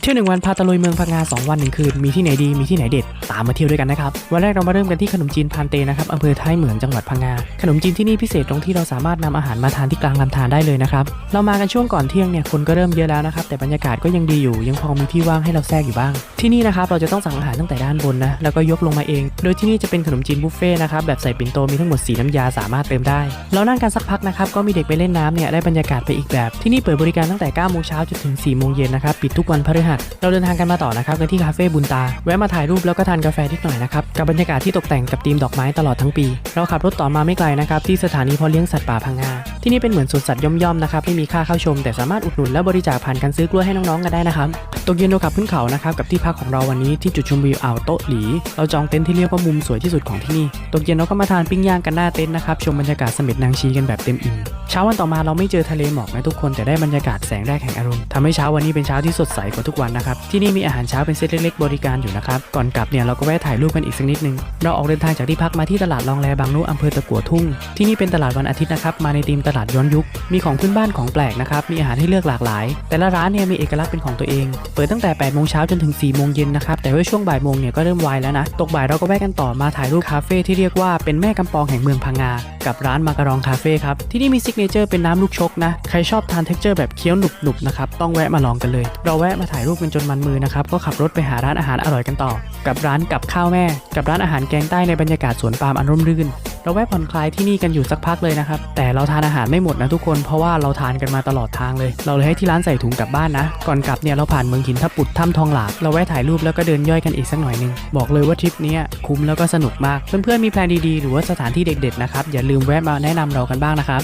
เที่ยวหนึ่งวันพาตะลุยเมืองพังงา2วันหนึ่งคืน มีที่ไหนดีมีที่ไหนเด็ด ตามมาเที่ยวด้วยกันนะครับ วันแรกเรามาเริ่มกันที่ขนมจีนพานเตนะครับอำเภอท้ายเหมืองจังหวัดพังงา ขนมจีนที่นี่พิเศษตรงที่เราสามารถนำอาหารมาทานที่กลางลำธารได้เลยนะครับ เรามากันช่วงก่อนเที่ยงเนี่ยคนก็เริ่มเยอะแล้วนะครับ แต่บรรยากาศก็ยังดีอยู่ ยังพอมีที่ว่างให้เราแทรกอยู่บ้าง ที่นี่นะครับเราจะต้องสั่งอาหารตั้งแต่ด้านบนนะแล้วก็ยกลงมาเอง โดยที่นี่จะเป็นขนมจีนบุฟเฟ่นะครับแบบใส่ปิ่นโตมีทั้งหมดสีน้ำยาสามารถเติมได้ เรานั่งกันสักพักนะครับก็มีเด็กไปเล่นน้ำเนี่ยได้บรรยากาศไปอีกแบบที่นี่เปิดบริการตั้งแต่9โมงเช้าจนถึง4โมงเย็นนะครับปิดทุกวันพฤหัสเราเดินทางกันมาต่อนะครับกันที่คาเฟ่บุญตา แวะมาถ่ายรูปแล้วก็ทานกาแฟนิดหน่อยนะครับ กับบรรยากาศที่ตกแต่งกับธีมดอกไม้ตลอดทั้งปี เราขับรถต่อมาไม่ไกลนะครับที่สถานีเพาะเลี้ยงสัตว์ป่าพังงา ที่นี่เป็นเหมือนสวนสัตว์ย่อมๆนะครับไม่มีค่าเข้าชม แต่สามารถอุดหนุนและบริจาคผ่านการซื้อกล้วยให้น้องๆกันได้นะครับ ตกเย็นเราขับขึ้นเขานะครับกับที่พักของเราวันนี้ที่จุดชมวิวอ่าวโต๊ะหลี เราจองเต็นท์ที่เรียกว่ามุมสวยที่สุดของที่นี่ ตกเย็นเราก็มาทานปิ้งย่างกันหน้าเต็นท์นะครับชมบรรยากาศเสม็ดนางชีกันแบบเต็มอิ่ม เช้าวันต่อมาเราไม่เจอทะเลหมอกนะทุกคนแต่ได้บรรยากาศแสงแรกแห่งอรุณทำให้เช้าวันนี้เป็นเช้าที่สดใสกว่าทุกวันนะครับที่นี่มีอาหารเช้าเป็นเซตเล็กๆบริการอยู่นะครับก่อนกลับเนี่ยเราก็แวะถ่ายรูปกันอีกสักนิดนึงเราออกเดินทางจากที่พักมาที่ตลาดลองแลบางนุอำเภอตะกัวทุ่ง ที่นี่เป็นตลาดวันอาทิตย์นะครับมาในธีมตลาดย้อนยุค มีของพื้นบ้านของแปลกนะครับมีอาหารให้เลือกหลากหลาย แต่ละร้านเนี่ยมีเอกลักษณ์เป็นของตัวเอง เปิดตั้งแต่8โมงเช้าจนถึง4โมงเย็นนะครับแต่ว่าช่วงบ่ายโมงเนี่ยก็เริ่มวายแล้วนะตกบ่ายเราก็แวะกันต่อมาถ่ายรูปคาเฟ่ที่เรียกว่าเป็นแม่กำปองแห่งเมืองพังงากับร้านมาการองคาเฟ่ครับที่นี่มีซิกเนเจอร์เป็นน้ำลูกชกนะ ใครชอบทานเท็กเจอร์แบบเคี้ยวหนุบๆนะครับ ต้องแวะมาลองกันเลย เราแวะมาถ่ายรูปกันจนมันมือนะครับ ก็ขับรถไปหาร้านอาหารอร่อยกันต่อ กับร้านกับข้าวแม่ กับร้านอาหารแกงใต้ในบรรยากาศสวนปาล์มอันร่มรื่น เราแวะผ่อนคลายที่นี่กันอยู่สักพักเลยนะครับ แต่เราทานอาหารไม่หมดนะทุกคน เพราะว่าเราทานกันมาตลอดทางเลย เราเลยให้ที่ร้านใส่ถุงกลับบ้านนะ ก่อนกลับเนี่ยเราผ่านเมืองหินทับปุดถ้ำทองหลางเราแวะถ่ายรูปแล้วก็เดินย่อยกันอีกสักหน่อยนึง บอกเลยว่าทริปนี้คุ้มแล้วก็สนุกมาก เพื่อนๆมีแพลนดีๆ หรือว่าสถานที่เด็ดๆนะครับ อย่าลืมแวะมาแนะนำเรากันบ้างนะครับ